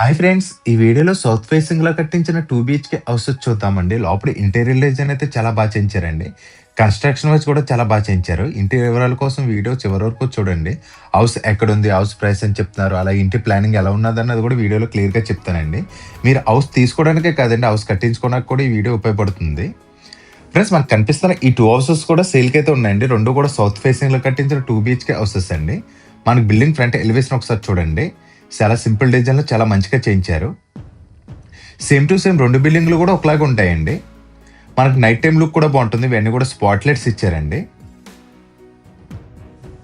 Hi friends ఈ వీడియోలో south ఫేసింగ్లో కట్టించిన టూ బిహెచ్కే హౌస్ చూద్దామండి. లోపల ఇంటీరియర్ డిజైన్ అయితే చాలా బాగా చేయించారండి. కన్స్ట్రక్షన్ వైజ్ కూడా చాలా బాగా చేయించారు. ఇంటి వివరాల కోసం వీడియో చివరి వరకు చూడండి. హౌస్ ఎక్కడ ఉంది హౌస్ ప్రైస్ అని చెప్తున్నారు. అలా ఇంటి ప్లానింగ్ ఎలా ఉన్నది అన్నది కూడా వీడియోలో క్లియర్గా చెప్తానండి. మీరు హౌస్ తీసుకోవడానికే కాదండి హౌస్ కట్టించుకోవడానికి కూడా ఈ వీడియో ఉపయోగపడుతుంది. ఫ్రెండ్స్ మనకు కనిపిస్తున్న ఈ టూ హౌసెస్ కూడా సేల్కి అయితే ఉన్నాయండి. రెండు కూడా సౌత్ ఫేసింగ్లో కట్టించిన టూ బిహెచ్కే హౌసెస్ అండి. మనకి బిల్డింగ్ ఫ్రంట్ ఎలివేషన్ ఒకసారి చూడండి. చాలా సింపుల్ డిజైన్లో చాలా మంచిగా చేయించారు. సేమ్ టు సేమ్ రెండు బిల్డింగ్లు కూడా ఒకలాగా ఉంటాయండి. మనకు నైట్ టైం లుక్ కూడా బాగుంటుంది. ఇవన్నీ కూడా స్పాట్ లైట్స్ ఇచ్చారండి.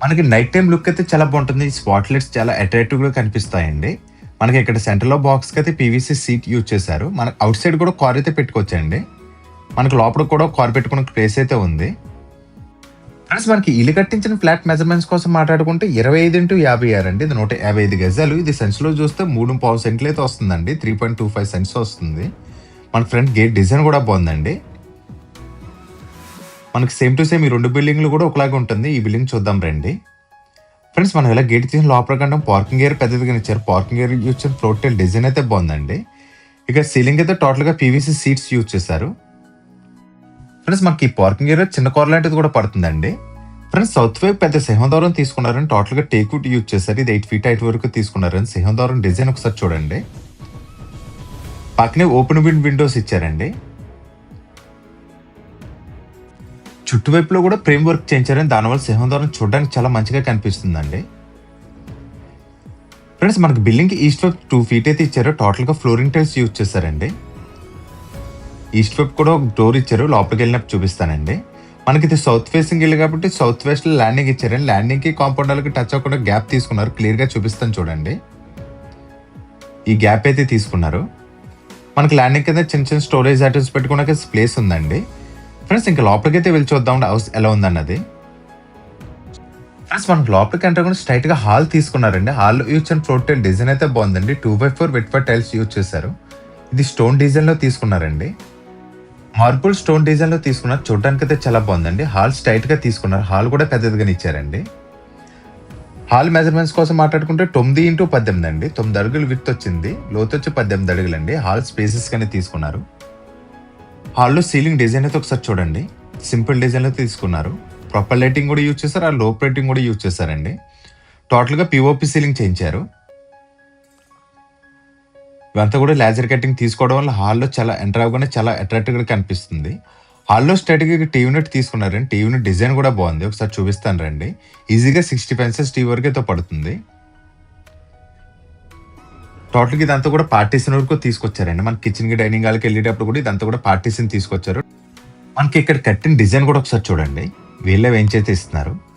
మనకి నైట్ టైం లుక్ అయితే చాలా బాగుంటుంది. ఈ స్పాట్ లైట్స్ చాలా అట్రాక్టివ్గా కనిపిస్తాయండి. మనకి ఇక్కడ సెంటర్లో బాక్స్కి అయితే పీవీసీ సీట్ యూజ్ చేశారు. మనకి అవుట్ సైడ్ కూడా కార్ అయితే పెట్టుకోవచ్చండి. మనకు లోపల కూడా కార్ పెట్టుకునే ప్లేస్ అయితే ఉంది. ఫ్రెండ్స్ మనకి ఇల్లు కట్టించిన ఫ్లాట్ మెజర్మెంట్స్ కోసం మాట్లాడుకుంటే ఇరవై ఐదు ఇంటూ యాభై ఆరు అండి. ఇది నూట యాభై ఐదు గజాలు. ఇది సెన్స్లో చూస్తే మూడు పావు సెంట్లు అయితే వస్తుందండి. Three point two five cents వస్తుంది. మన ఫ్రంట్ గేట్ డిజైన్ కూడా బాగుందండి. మనకి సేమ్ టు సేమ్ ఈ రెండు బిల్డింగ్లు కూడా ఒకలాగా ఉంటుంది. ఈ బిల్డింగ్ చూద్దాం రండి. ఫ్రెండ్స్ మనం ఇలా గేట్ తీసిన లోపల కంటే పార్కింగ్ ఏరియా పెద్దదిగా ఇచ్చారు పార్కింగ్ ఏరియా యూజ్ చేసిన ఫ్లోర్ టైల్ డిజైన్ అయితే బాగుందండి. ఇక సీలింగ్ అయితే టోటల్గా పీవీసీ సీట్స్ యూజ్ చేశారు. ఫ్రెండ్స్ మనకి పార్కింగ్ ఏరియా చిన్న కార్ లాంటిది కూడా పడుతుందండి. ఫ్రెండ్స్ సౌత్ వైపు పెద్ద సింహద్వారం తీసుకున్నారని టోటల్గా టేక్ వుడ్ యూజ్ చేశారు. ఇది ఎయిట్ ఫీట్ హైట్ వరకు తీసుకున్నారని సింహద్వారం డిజైన్ ఒకసారి చూడండి. పక్కనే ఓపెన్ విండ్ విండోస్ ఇచ్చారండి. చుట్టువైపులో కూడా ఫ్రేమ్ వర్క్ చేయించారని దానివల్ల సింహద్వారం చూడడానికి చాలా మంచిగా కనిపిస్తుందండి. ఫ్రెండ్స్ మనకి బిల్డింగ్ ఈస్ట్ వైపు టూ ఫీట్ అయితే ఇచ్చారు. టోటల్గా ఫ్లోరింగ్ టైల్స్ యూజ్ చేశారండి. ఈస్ట్ వైపు కూడా ఒక డోర్ ఇచ్చారు. లోపలికి వెళ్ళినప్పుడు చూపిస్తానండి. మనకి ఇది సౌత్ ఫేసింగ్ ఇల్లు కాబట్టి సౌత్ వెస్ట్లో ల్యాండింగ్ ఇచ్చారండి. ల్యాండింగ్కి కాంపౌండ్ వాళ్ళకి టచ్ అవ్వకుండా గ్యాప్ తీసుకున్నారు. క్లియర్గా చూపిస్తాను చూడండి. ఈ గ్యాప్ అయితే తీసుకున్నారు. మనకి ల్యాండింగ్ కింద చిన్న చిన్న స్టోరేజ్ ఐటమ్స్ పెట్టుకోవడానికి ప్లేస్ ఉందండి. ఫ్రెండ్స్ ఇంకా లోపలికి అయితే వెళ్ళి చూద్దాం. హౌస్ ఎలా ఉందన్నది. ఫ్రెండ్స్ మనకి లోపలికి అంటే కూడా స్ట్రైట్గా హాల్ తీసుకున్నారండి. Hall use and floor tile design అయితే బాగుందండి. Two by four wet for tiles use చేశారు. ఇది స్టోన్ డిజైన్లో తీసుకున్నారండి. మార్బుల్ స్టోన్ డిజైన్లో తీసుకున్నారు చూడడానికి అయితే చాలా బాగుందండి. హాల్ స్ట్రైట్గా తీసుకున్నారు. హాల్ కూడా పెద్దదిగానే ఇచ్చారండి. హాల్ మెజర్మెంట్స్ కోసం మాట్లాడుకుంటే తొమ్మిది ఇంటూ పద్దెనిమిది అండి. తొమ్మిది అడుగులు విత్ వచ్చింది. లోతు వచ్చి పద్దెనిమిది అడుగులు అండి హాల్ స్పేసెస్ కానీ తీసుకున్నారు. హాల్లో సీలింగ్ డిజైన్ అయితే ఒకసారి చూడండి. సింపుల్ డిజైన్లో తీసుకున్నారు. ప్రాపర్ లైటింగ్ కూడా యూజ్ చేశారు. ఆ లో లైటింగ్ కూడా యూజ్ చేశారండి. టోటల్గా పిఓపి సీలింగ్ చేయించారు. ఇవంతా కూడా లేజర్ కటింగ్ తీసుకోవడం వల్ల హాల్లో చాలా ఎంటర్ అవ్వగానే చాలా అట్రాక్టివ్గా కనిపిస్తుంది. హాల్లో స్ట్రాటజీకి టీవీ యూనిట్ తీసుకున్నారండి. టీవీ యూనిట్ డిజైన్ కూడా బాగుంది. ఒకసారి చూపిస్తాను రండి. ఈజీగా సిక్స్టీ పెన్సెస్ టీవీ వరకు అయితే పడుతుంది. టోటల్గా ఇదంతా కూడా పార్టీషన్ వరకు తీసుకొచ్చారండి. మన కిచెన్కి డైనింగ్ హాల్కి వెళ్ళేటప్పుడు కూడా ఇదంతా కూడా పార్టీషన్ తీసుకొచ్చారు. మనకి ఇక్కడ కట్టిన డిజైన్ కూడా ఒకసారి చూడండి. వీళ్ళే వేయించైతే ఇస్తున్నారు.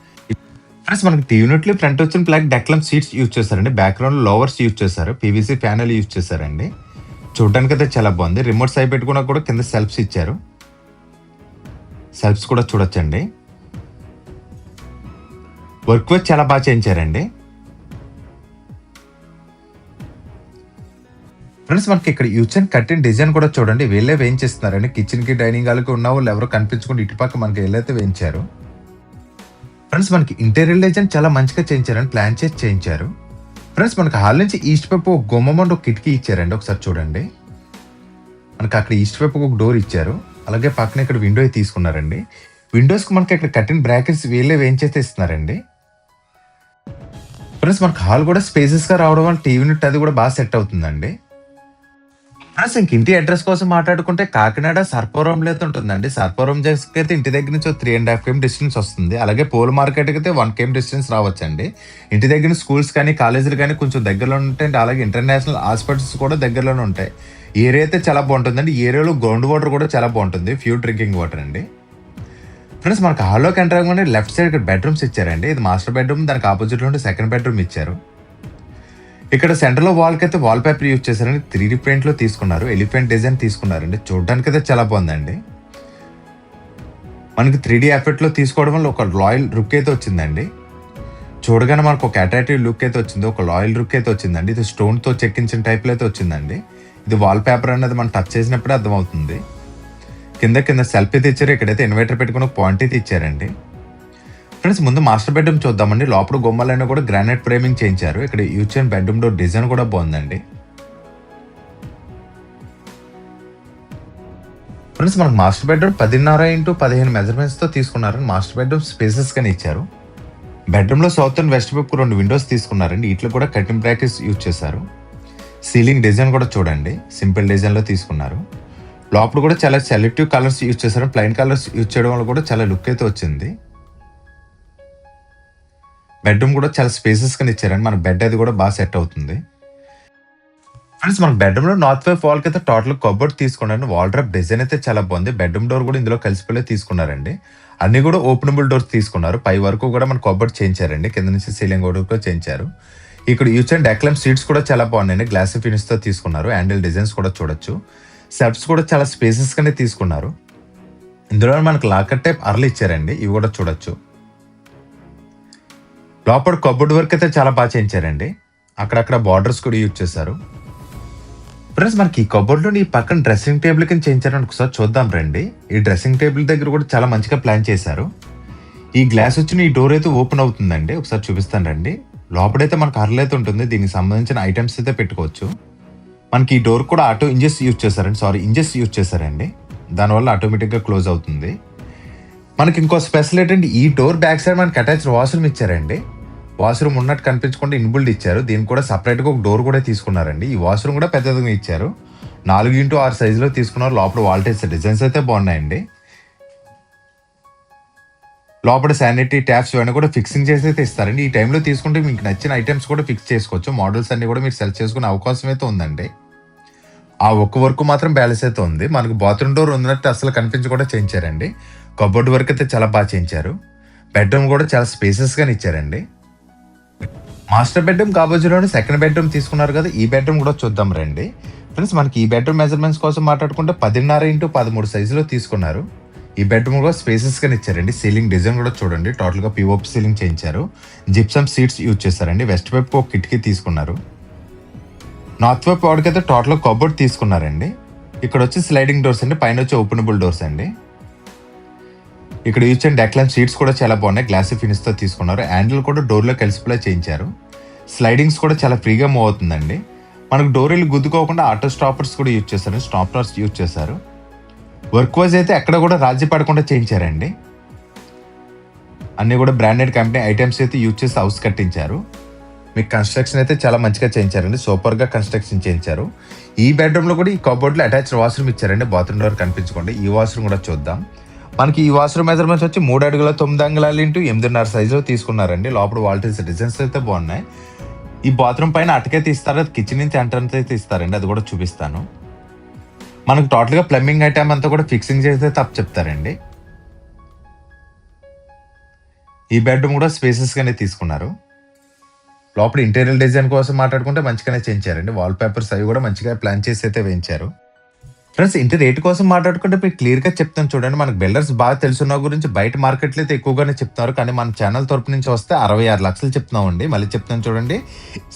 ఫ్రెండ్స్ మనకి టీ యూనిట్లు ఫ్రంట్ వచ్చిన బ్లాక్ డెక్లమ్ సీట్స్ యూజ్ చేశారండి. బ్యాక్గ్రౌండ్ లోవర్స్ యూజ్ చేశారు. పీవీసీ ప్యానల్ యూజ్ చేశారండి. చూడడానికి అయితే చాలా బాగుంది. రిమోట్ సైడ్ పెట్టుకున్నా కూడా కింద సెల్ఫ్స్ ఇచ్చారు. సెల్ఫ్స్ కూడా చూడొచ్చండి. వర్క్ వర్క్ చాలా బాగా చేయించారండి. ఫ్రెండ్స్ మనకి ఇక్కడ యూజ్ అండ్ కట్టిన డిజైన్ కూడా చూడండి. వీళ్ళే వేయించేస్తున్నారండి. కిచెన్కి డైనింగ్ హాల్కి ఉన్న వాళ్ళు ఎవరు కనిపించకుండా ఇటుపక్క మనకి వీళ్ళైతే వేయించారు. ఫ్రెండ్స్ మనకి ఇంటీరియర్ డిజైన్ చాలా మంచిగా చేయించారని ప్లాన్ చేసి చేయించారు. ఫ్రెండ్స్ మనకి హాల్ నుంచి ఈస్ట్ వైపు ఒక గుమ్మమండి ఒక కిటికీ ఇచ్చారండి ఒకసారి చూడండి. మనకి అక్కడ ఈస్ట్ వైపు ఒక డోర్ ఇచ్చారు. అలాగే పక్కన ఇక్కడ విండో తీసుకున్నారండి. విండోస్కి మనకి ఇక్కడ కట్టిన బ్రాకెట్స్ వీళ్ళే వేయించేస్తే ఇస్తున్నారండి. ఫ్రెండ్స్ మనకి హాల్ కూడా స్పేసెస్గా రావడం వల్ల టీవీ యూనిట్ అది కూడా బాగా సెట్ అవుతుందండి. ప్లస్ ఇంటి అడ్రస్ కోసం మాట్లాడుకుంటే కాకినాడ సర్పవరంలో అయితే ఉంటుందండి. సర్పవరం జంక్షన్కి అయితే ఇంటి దగ్గర నుంచి three and half KM distance వస్తుంది. అలాగే పూల మార్కెట్కి అయితే వన్ కేఎం డిస్టెన్స్ రావచ్చండి. ఇంటి దగ్గర స్కూల్స్ కానీ కాలేజీలు కానీ కొంచెం దగ్గరలో ఉంటాయి. అలాగే ఇంటర్నేషనల్ హాస్పిటల్స్ కూడా దగ్గరలోనే ఉంటాయి. ఏరియా అయితే చాలా బాగుంటుందండి. ఏరియాలో గ్రౌండ్ వాటర్ కూడా చాలా బాగుంటుంది. ఫ్యూ డ్రింకింగ్ వాటర్ అండి. ఫ్రెండ్స్ మనకి హాల్లోకి ఎంటర్ అవ్వగానే లెఫ్ట్ సైడ్ ఇక్కడ బెడ్రూమ్స్ ఇచ్చారండి. ఇది మాస్టర్ బెడ్రూమ్ దానికి ఆపోజిట్లో ఉంటే సెకండ్ బెడ్రూమ్ ఇచ్చారు. ఇక్కడ సెంటర్లో వాల్కి అయితే వాల్ పేపర్ యూజ్ చేశారని త్రీ డీ ప్రింట్లో తీసుకున్నారు. ఎలిఫెంట్ డిజైన్ తీసుకున్నారండి. చూడడానికి అయితే చాలా బాగుందండి. మనకి త్రీ డీ ఎఫెక్ట్లో తీసుకోవడం వల్ల ఒక లాయల్ లుక్ అయితే వచ్చిందండి. చూడగానే మనకు ఒక అట్రాక్టివ్ లుక్ అయితే వచ్చింది. ఒక లాయల్ లుక్ అయితే వచ్చిందండి. ఇది స్టోన్తో చెక్కించిన టైప్లో అయితే వచ్చిందండి. ఇది వాల్ పేపర్ అనేది మనం టచ్ చేసినప్పుడే అర్థమవుతుంది. కింద కింద సెల్ఫీ తెచ్చారు. ఇక్కడైతే ఇన్వర్టర్ పెట్టుకుని ఒక పాయింట్ అయితే ఇచ్చారండి. ఫ్రెండ్స్ ముందు మాస్టర్ బెడ్రూమ్ చూద్దామండి. లోపల గుమ్మలైనా కూడా గ్రానైట్ ఫ్రేమింగ్ చేయించారు. ఇక్కడ యూచియన్ బెడ్రూమ్ డోర్ డిజైన్ కూడా బాగుందండి. ఫ్రెండ్స్ మనకు మాస్టర్ బెడ్రూమ్ పదిన్నర ఇంటూ పదిహేను మెజర్మెంట్స్తో తీసుకున్నారని మాస్టర్ బెడ్రూమ్ స్పేసెస్ కానీ ఇచ్చారు. బెడ్రూమ్లో సౌత్ అండ్ వెస్ట్ వైపు రెండు విండోస్ తీసుకున్నారండి. వీటిలో కూడా కటింగ్ బ్రాకెట్స్ యూజ్ చేశారు. సీలింగ్ డిజైన్ కూడా చూడండి. సింపుల్ డిజైన్లో తీసుకున్నారు. లోపల కూడా చాలా సెలెక్టివ్ కలర్స్ యూజ్ చేశారు. ప్లెయిన్ కలర్స్ యూజ్ చేయడం వల్ల కూడా చాలా లుక్ అయితే వచ్చింది. బెడ్రూమ్ కూడా చాలా స్పేసెస్గా ఇచ్చారండి. మన బెడ్ అది కూడా బాగా సెట్ అవుతుంది. ఫ్రెండ్స్ మన బెడ్రూమ్లో నార్త్ వైఫ్ వాల్ అయితే టోటల్ కబోర్డ్ తీసుకున్నారండి. వాల్ డ్రాప్ డిజైన్ అయితే చాలా బాగుంది. బెడ్రూమ్ డోర్ కూడా ఇందులో కలిసిపోయే తీసుకున్నారండి. అన్ని కూడా ఓపెనబుల్ డోర్స్ తీసుకున్నారు. పై వరకు కూడా మన కబోర్డ్ చేయించారండి కింద నుంచి సీలింగ్ కూడా చేయించారు ఇక్కడ యూచ్ అండ్ డెక్లమ్ సీట్స్ కూడా చాలా బాగున్నాయండి. గ్లాస్ ఫినిష్తో తీసుకున్నారు. హ్యాండిల్ డిజైన్స్ కూడా చూడొచ్చు. సెప్స్ కూడా చాలా స్పేసెస్గానే తీసుకున్నారు. ఇందులో మనకు లాకర్ టైప్ అర్లు ఇచ్చారండి. ఇవి కూడా చూడొచ్చు. లోపల కబోర్డ్ వర్క్ అయితే చాలా బాగా చేయించారండి. అక్కడక్కడ బార్డర్స్ కూడా యూజ్ చేశారు. ఫ్రెండ్స్ మనకి ఈ కబోర్డ్లో ఈ పక్కన డ్రెస్సింగ్ టేబుల్ కింద చేయించారని ఒకసారి చూద్దాం రండి. ఈ డ్రెస్సింగ్ టేబుల్ దగ్గర కూడా చాలా మంచిగా ప్లాన్ చేశారు. ఈ గ్లాస్ వచ్చిన ఈ డోర్ అయితే ఓపెన్ అవుతుందండి. ఒకసారి చూపిస్తాను రండి. లోపలైతే మనకు అర్లు అయితే ఉంటుంది. దీనికి సంబంధించిన ఐటమ్స్ అయితే పెట్టుకోవచ్చు. మనకి ఈ డోర్ కూడా ఆటో ఇంజెస్ యూజ్ చేశారండి. సారీ ఇంజెస్ యూజ్ చేశారండి. దానివల్ల ఆటోమేటిక్గా క్లోజ్ అవుతుంది. మనకి ఇంకో స్పెషల్ ఏంటంటే ఈ డోర్ బ్యాక్ సైడ్ మనకి అటాచ్డ్ వాష్రూమ్ ఇచ్చారండి. వాష్రూమ్ ఉన్నట్టు కనిపించకుండా ఇన్బుల్డ్ ఇచ్చారు. దీనికి కూడా సపరేట్గా ఒక డోర్ కూడా తీసుకున్నారండి. ఈ వాష్రూమ్ కూడా పెద్దదిగా ఇచ్చారు. నాలుగు ఇంటూ ఆరు సైజులో తీసుకున్నారు. లోపల వాల్టేజ్ డిజైన్స్ అయితే బాగున్నాయండి. లోపల శానిటరీ ట్యాప్స్ ఇవన్నీ కూడా ఫిక్సింగ్ చేసి అయితే ఇస్తారండి. ఈ టైంలో తీసుకుంటే మీకు నచ్చిన ఐటమ్స్ కూడా ఫిక్స్ చేసుకోవచ్చు. మోడల్స్ అన్ని కూడా మీరు సెలెక్ట్ చేసుకునే అవకాశం అయితే ఉందండి. ఆ ఒక్క వర్క్ మాత్రం బ్యాలెన్స్ అయితే ఉంది. మనకు బాత్రూమ్ డోర్ ఉన్నట్టు అసలు కనిపించి కూడా చేయించారండి. కబోర్డ్ వర్క్ అయితే చాలా బాగా చేయించారు. బెడ్రూమ్ కూడా చాలా స్పేసెస్గానే ఇచ్చారండి. మాస్టర్ బెడ్రూమ్ కాబోజులోని సెకండ్ బెడ్రూమ్ తీసుకున్నారు కదా ఈ బెడ్రూమ్ కూడా చూద్దాం రండి. ఫ్రెండ్స్ మనకి ఈ బెడ్రూమ్ మెజర్మెంట్స్ కోసం మాట్లాడుకుంటే పదిన్నర ఇంటూ పదమూడు సైజులో తీసుకున్నారు. ఈ బెడ్రూమ్ కూడా స్పేసెస్గా ఇచ్చారండి. సీలింగ్ డిజైన్ కూడా చూడండి. టోటల్గా పిఓపి సీలింగ్ చేయించారు. జిప్సమ్ సీట్స్ యూజ్ చేశారండి. వెస్ట్ వైపు ఒక కిటికీ తీసుకున్నారు. నార్త్ వైపు వాడికైతే టోటల్ కబోర్డ్ తీసుకున్నారండి. ఇక్కడ వచ్చి స్లైడింగ్ డోర్స్ అండి. పైన వచ్చి ఓపెనబుల్ డోర్స్ అండి. ఇక్కడ యూజ్ అండ్ డెక్లాన్ సీట్స్ కూడా చాలా బాగున్నాయి. గ్లాస్ ఫినిష్తో తీసుకున్నారు. హ్యాండిల్ కూడా డోర్లో లో చేయించారు. స్లైడింగ్స్ కూడా చాలా ఫ్రీగా మూవ్ అవుతుందండి. మనకు డోరీలు గుద్దుకోకుండా ఆటో స్టాపర్స్ కూడా యూజ్ చేశారు. స్టాపర్స్ యూజ్ చేశారు. వర్క్ వాజ్ అయితే ఎక్కడ కూడా రాజీ పడకుండా చేయించారండి. అన్ని కూడా బ్రాండెడ్ కంపెనీ ఐటమ్స్ అయితే యూజ్ చేసి హౌస్ కట్టించారు. మీకు కన్స్ట్రక్షన్ అయితే చాలా మంచిగా చేయించారండి. సూపర్గా కన్స్ట్రక్షన్ చేయించారు. ఈ బెడ్రూమ్లో కూడా ఈ కబోర్డ్లో అటాచ్డ్ వాష్రూమ్ ఇచ్చారండి. బాత్రూమ్ డోర్ కనిపించకుండా. ఈ వాష్రూమ్ కూడా చూద్దాం. మనకి ఈ వాష్రూమ్ మెజర్మెంట్స్ వచ్చి మూడు అడుగుల తొమ్మిది అంగుళాలు ఇంటూ ఎనిమిదిన్నర సైజులో తీసుకున్నారండి. లోపల వాల్టేజ్ డిజైన్స్ అయితే బాగున్నాయి. ఈ బాత్రూమ్ పైన అటకైతే ఇస్తారు అది కిచెన్ నుంచి ఎంట్రన్స్ అయితే ఇస్తారండి అది కూడా చూపిస్తాను. మనకు టోటల్గా ప్లంబింగ్ ఐటమ్ అంతా కూడా ఫిక్సింగ్ చేస్తే తప్ప చెప్తారండి. ఈ బెడ్రూమ్ కూడా స్పేసెస్గానే తీసుకున్నారు. లోపల ఇంటీరియర్ డిజైన్ కోసం మాట్లాడుకుంటే మంచిగానే చేయించారండి. వాల్ పేపర్స్ అవి కూడా మంచిగా ప్లాన్ చేసి అయితే వేయించారు. ఫ్రెండ్స్ ఇంటి రేట్ కోసం మాట్లాడుకుంటే మీకు క్లియర్గా చెప్తాను. చూడండి మనకు బిల్డర్స్ బాగా తెలుసున్న గురించి బయట మార్కెట్లో అయితే ఎక్కువగానే చెప్తున్నారు. కానీ మన ఛానల్ తరపు నుంచి వస్తే అరవై ఆరు లక్షలు చెప్తున్నామండి. మళ్ళీ చెప్తాను చూడండి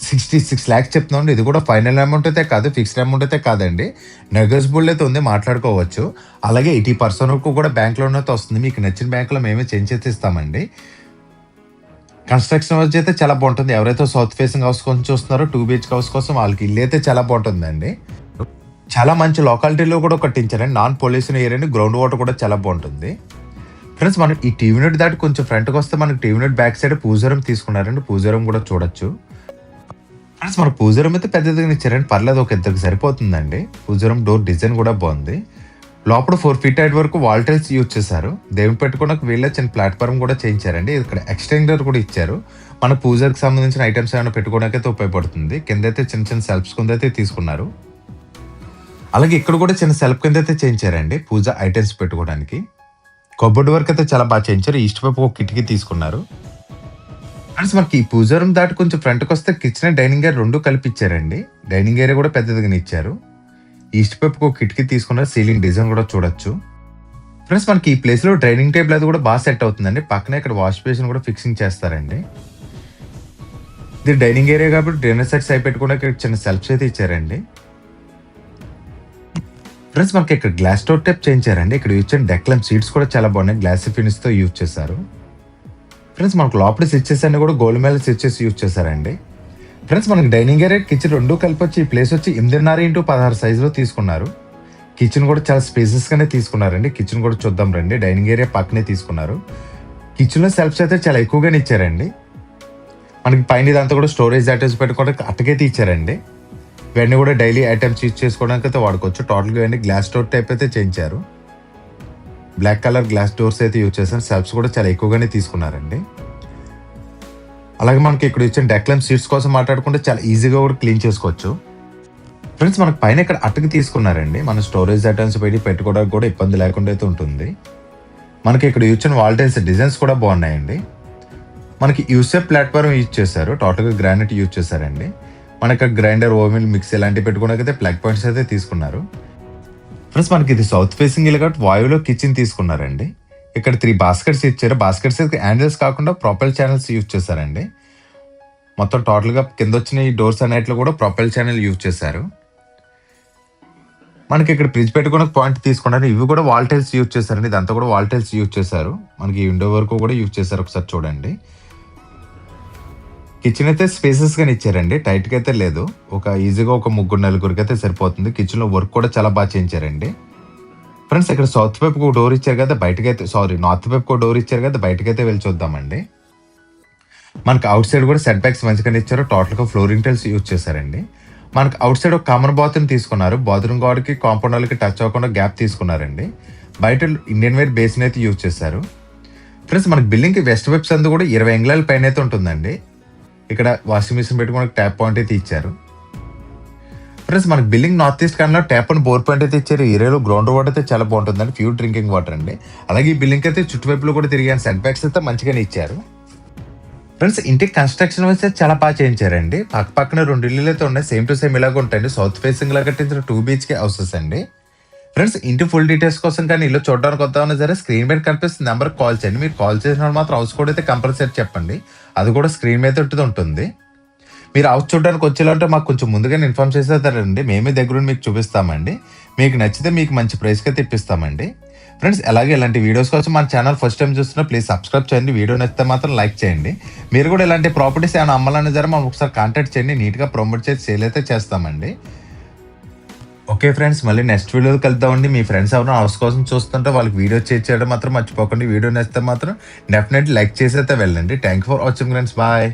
సిక్స్టీ సిక్స్ ల్యాక్స్ చెప్తున్నామండి. ఇది కూడా ఫైనల్ అమౌంట్ అయితే కాదు ఫిక్స్డ్ అమౌంట్ అయితే కాదండి. నెగోసిబుల్ అయితే ఉంది మాట్లాడుకోవచ్చు. అలాగే ఎయిటీ పర్సెంట్ వరకు కూడా బ్యాంక్ లోన్ అయితే వస్తుంది. మీకు నచ్చిన బ్యాంకులో మేమే చేంజ్ చేసి ఇస్తామండి. కన్స్ట్రక్షన్ హౌస్ అయితే చాలా బాగుంటుంది. ఎవరైతే సౌత్ ఫేసింగ్ హౌస్ కోసం చూస్తున్నారో టూ బిహెచ్ హౌస్ కోసం వాళ్ళకి ఇల్లు అయితే చాలా బాగుంటుందండి. చాలా మంచి లొకాలిటీలో కూడా కట్టించారండి నాన్ పొల్యూషన్ ఏరియాని గ్రౌండ్ వాటర్ కూడా చాలా బాగుంటుంది. ఫ్రెండ్స్ మనం ఈ టీవీ నెట్ దాటి కొంచెం ఫ్రంట్కి వస్తే మనకి టీవీ నెట్ బ్యాక్ సైడ్ పూజారం తీసుకున్నారండి. పూజారం కూడా చూడొచ్చు. ఫ్రెండ్స్ మన పూజారం అయితే పెద్దదిగా ఇచ్చారండి. పర్లేదు ఒక ఇద్దరికి సరిపోతుందండి. పూజారం డోర్ డిజైన్ కూడా బాగుంది. లోపల ఫోర్ ఫీట్ హైట్ వరకు వాల్టైల్స్ యూజ్ చేశారు. దేవుని పెట్టుకోవడానికి వీళ్ళ చిన్న ప్లాట్ఫామ్ కూడా చేయించారండి. ఇక్కడ ఎక్స్టెండర్ కూడా ఇచ్చారు. మన పూజకి సంబంధించిన ఐటమ్స్ ఏమైనా పెట్టుకోవడానికి అయితే ఉపయోగపడుతుంది. కింద అయితే చిన్న చిన్న సెల్ఫ్స్ కింద అయితే తీసుకున్నారు. అలాగే ఇక్కడ కూడా చిన్న సెల్ఫ్ కింద అయితే చేయించారండి. పూజ ఐటమ్స్ పెట్టుకోవడానికి. కబోర్డ్ వర్క్ అయితే చాలా బాగా చేయించారు. ఈస్ట్ వైపు ఒక కిటికీ తీసుకున్నారు. ఫ్రెండ్స్ మనకి ఈ పూజ రూమ్ దాటి కొంచెం ఫ్రంట్కి వస్తే కిచెన్ డైనింగ్ ఏరియా రెండు కలిపి ఇచ్చారండి డైనింగ్ ఏరియా కూడా పెద్దదిగా ఇచ్చారు. ఈస్ట్ వైపుకి ఒక కిటికీ తీసుకున్నారు. సీలింగ్ డిజైన్ కూడా చూడొచ్చు. ఫ్రెండ్స్ మనకి ఈ ప్లేస్లో డైనింగ్ టేబుల్ అది కూడా బాగా సెట్ అవుతుందండి. పక్కనే ఇక్కడ వాష్ బేసిన్ కూడా ఫిక్సింగ్ చేస్తారండి. ఇది డైనింగ్ ఏరియా కాబట్టి డిన్నర్ సెట్స్ అయి ఇక్కడ చిన్న సెల్ఫ్స్ అయితే ఇచ్చారండి. ఫ్రెండ్స్ మనకి ఇక్కడ గ్లాస్ డోర్ టైప్ చేయించారండి. ఇక్కడ యూజ్ చేసిన డెక్లమ్ సీట్స్ కూడా చాలా బాగున్నాయి. గ్లాస్ ఫినిష్తో యూజ్ చేశారు. ఫ్రెండ్స్ మనకు లోపల స్విచ్చెస్ అన్ని కూడా గోల్డ్ మెల్ స్విచ్చెస్ యూజ్ చేశారండి. ఫ్రెండ్స్ మనకి డైనింగ్ ఏరియా కిచెన్ రెండు కలిపి వచ్చి ఈ ప్లేస్ వచ్చి ఎనిమిదిన్నర ఇంటూ పదహారు సైజులో తీసుకున్నారు. కిచెన్ కూడా చాలా స్పేసెస్గానే తీసుకున్నారండి. కిచెన్ కూడా చూద్దాం రండి. డైనింగ్ ఏరియా పక్కనే తీసుకున్నారు. కిచెన్లో సెల్ఫ్స్ అయితే చాలా ఎక్కువగానే ఇచ్చారండి. మనకి పైన ఇదంతా కూడా స్టోరేజ్ ఐటమ్స్ పెట్టుకోవడానికి అట్టకైతే ఇచ్చారండి ఇవన్నీ కూడా డైలీ ఐటమ్స్ యూజ్ చేసుకోవడానికి అయితే వాడుకోవచ్చు. టోటల్గా ఇవన్నీ గ్లాస్ డోర్ టైప్ అయితే చేయించారు. బ్లాక్ కలర్ గ్లాస్ డోర్స్ అయితే యూజ్ చేశారు. సెల్ఫ్స్ కూడా చాలా ఎక్కువగానే తీసుకున్నారండి. అలాగే మనకి ఇక్కడ ఇచ్చిన డెక్లమ్ సీట్స్ కోసం మాట్లాడుకుంటే చాలా ఈజీగా కూడా క్లీన్ చేసుకోవచ్చు. ఫ్రెండ్స్ మనకి పైన ఇక్కడ అట్టకి తీసుకున్నారండి. మన స్టోరేజ్ ఐటమ్స్ పెట్టి పెట్టుకోవడానికి కూడా ఇబ్బంది లేకుండా అయితే ఉంటుంది. మనకి ఇక్కడ ఇచ్చిన వాల్టైన్స్ డిజైన్స్ కూడా బాగున్నాయండి. మనకి యూసెఫ్ ప్లాట్ఫామ్ యూజ్ చేశారు. టోటల్గా గ్రానైట్ యూజ్ చేశారండి. మనకి గ్రైండర్ ఓవెన్ మిక్సీ ఇలాంటివి పెట్టుకోవడానికి అయితే ప్లగ్ పాయింట్స్ అయితే తీసుకున్నారు. ఫ్రెండ్స్ మనకి ఇది సౌత్ ఫేసింగ్ ఇల్లు కాబట్టి వాయువులో కిచెన్ తీసుకున్నారండి. ఇక్కడ త్రీ బాస్కెట్స్ ఇచ్చారు. బాస్కెట్స్ హ్యాండిల్స్ కాకుండా ప్రొపైల్ ఛానల్స్ యూజ్ చేశారండి. మొత్తం టోటల్గా కింద వచ్చిన ఈ డోర్స్ అన్నిట్లో కూడా ప్రొపైల్ ఛానల్ యూజ్ చేశారు. మనకి ఇక్కడ ఫ్రిడ్జ్ పెట్టుకునే పాయింట్ తీసుకున్నారు. ఇవి కూడా వాల్టైల్స్ యూజ్ చేశారండి. ఇదంతా కూడా వాల్టైల్స్ యూజ్ చేశారు. మనకి విండో వరకు కూడా యూజ్ చేశారు. ఒకసారి చూడండి. కిచెన్ అయితే స్పేసెస్ గానే ఇచ్చారండి. టైట్గా అయితే లేదు. ఒక ఈజీగా ఒక ముగ్గురు నలుగురికి అయితే సరిపోతుంది. కిచెన్లో వర్క్ కూడా చాలా బాగా చేయించారండి ఫ్రెండ్స్ ఇక్కడ సౌత్ వైపుకు ఒక డోర్ ఇచ్చారు కదా బయటకైతే సారీ నార్త్ వైపుకు ఒక డోర్ ఇచ్చారు కదా బయటకైతే వెళ్ళి చూద్దామండి. మనకు అవుట్ సైడ్ కూడా సెట్ బ్యాక్స్ మంచిగానే ఇచ్చారు. టోటల్గా ఫ్లోరింగ్ టైల్స్ యూజ్ చేశారండి. మనకు అవుట్ సైడ్ ఒక కామన్ బాత్రూమ్ తీసుకున్నారు. బాత్రూమ్ గోడకి కాంపౌండ్ వాళ్ళకి టచ్ అవ్వకుండా గ్యాప్ తీసుకున్నారండి. బయట ఇండియన్ వేర్ బేసిన్ అయితే యూజ్ చేశారు. ఫ్రెండ్స్ మనకి బిల్డింగ్కి వెస్ట్ వెబ్స్ అందు కూడా ఇరవై ఎంగ్లాల పైన అయితే ఉంటుందండి. ఇక్కడ వాషింగ్ మిషన్ పెట్టుకోవడానికి ట్యాప్ పాయింట్ అయితే ఇచ్చారు. ఫ్రెండ్స్ మనకి building north east corner tap and bore point అయితే ఇచ్చారు. ఏరియాలో గ్రౌండ్ వాటర్ అయితే చాలా బాగుంటుందండి. ప్యూర్ డ్రింకింగ్ వాటర్ అండి. అలాగే ఈ బిల్డింగ్ అయితే చుట్టువైపులో కూడా తిరిగాను. సెట్ బ్యాక్స్ అయితే మంచిగానే ఇచ్చారు. ఫ్రెండ్స్ ఇంటికి కన్స్ట్రక్షన్ అయితే చాలా బాగా చేయించారండి. పక్క పక్కన రెండు ఇల్లులు అయితే ఉన్నాయి. సేమ్ టు సేమ్ ఇలాగ ఉంటాయండి. సౌత్ ఫేసింగ్ లా కట్టించిన టూ బీచ్కే హౌసెస్ అండి. ఫ్రెండ్స్ ఇంటి ఫుల్ డీటెయిల్స్ కోసం కానీ ఇల్లు చూడడానికి వద్దామన్నా సరే స్క్రీన్ మీద కనిపిస్తుంది నెంబర్ కాల్ చేయండి. మీరు కాల్ చేసిన వాళ్ళు మాత్రం హౌస్ కోడ్ అయితే కంపల్సరీ చెప్పండి. అది కూడా స్క్రీన్ మీద ఉంటుంది ఉంటుంది. మీరు హౌస్ చూడడానికి వచ్చేలాంటే మాకు కొంచెం ముందుగానే ఇన్ఫార్మ్ చేసేస్తారండి. మేమే దగ్గర మీకు చూపిస్తామండి. మీకు నచ్చితే మీకు మంచి ప్రైస్కి తెప్పిస్తామండి. ఫ్రెండ్స్ అలాగే ఇలాంటి వీడియోస్ కోసం మన ఛానల్ ఫస్ట్ టైం చూస్తున్నా ప్లీజ్ సబ్స్క్రైబ్ చేయండి. వీడియో నచ్చితే మాత్రం లైక్ చేయండి. మీరు కూడా ఇలాంటి ప్రాపర్టీస్ ఏమైనా అమ్మాలన్నా సరే మనం ఒకసారి కాంటాక్ట్ చేయండి. నీట్గా ప్రమోట్ చేసి సేల్ అయితే చేస్తామండి. ఓకే ఫ్రెండ్స్ మళ్ళీ నెక్స్ట్ వీడియోలో కలుద్దామండి మీ ఫ్రెండ్స్ ఎవరైనా హౌస్ కోసం చూస్తుంటే వాళ్ళకి వీడియో చేసి చేయడం మాత్రం మర్చిపోకండి. వీడియో నేస్తే మాత్రం డెఫినెట్లీ లైక్ చేసి అయితే వెళ్ళండి. Thank for watching friends bye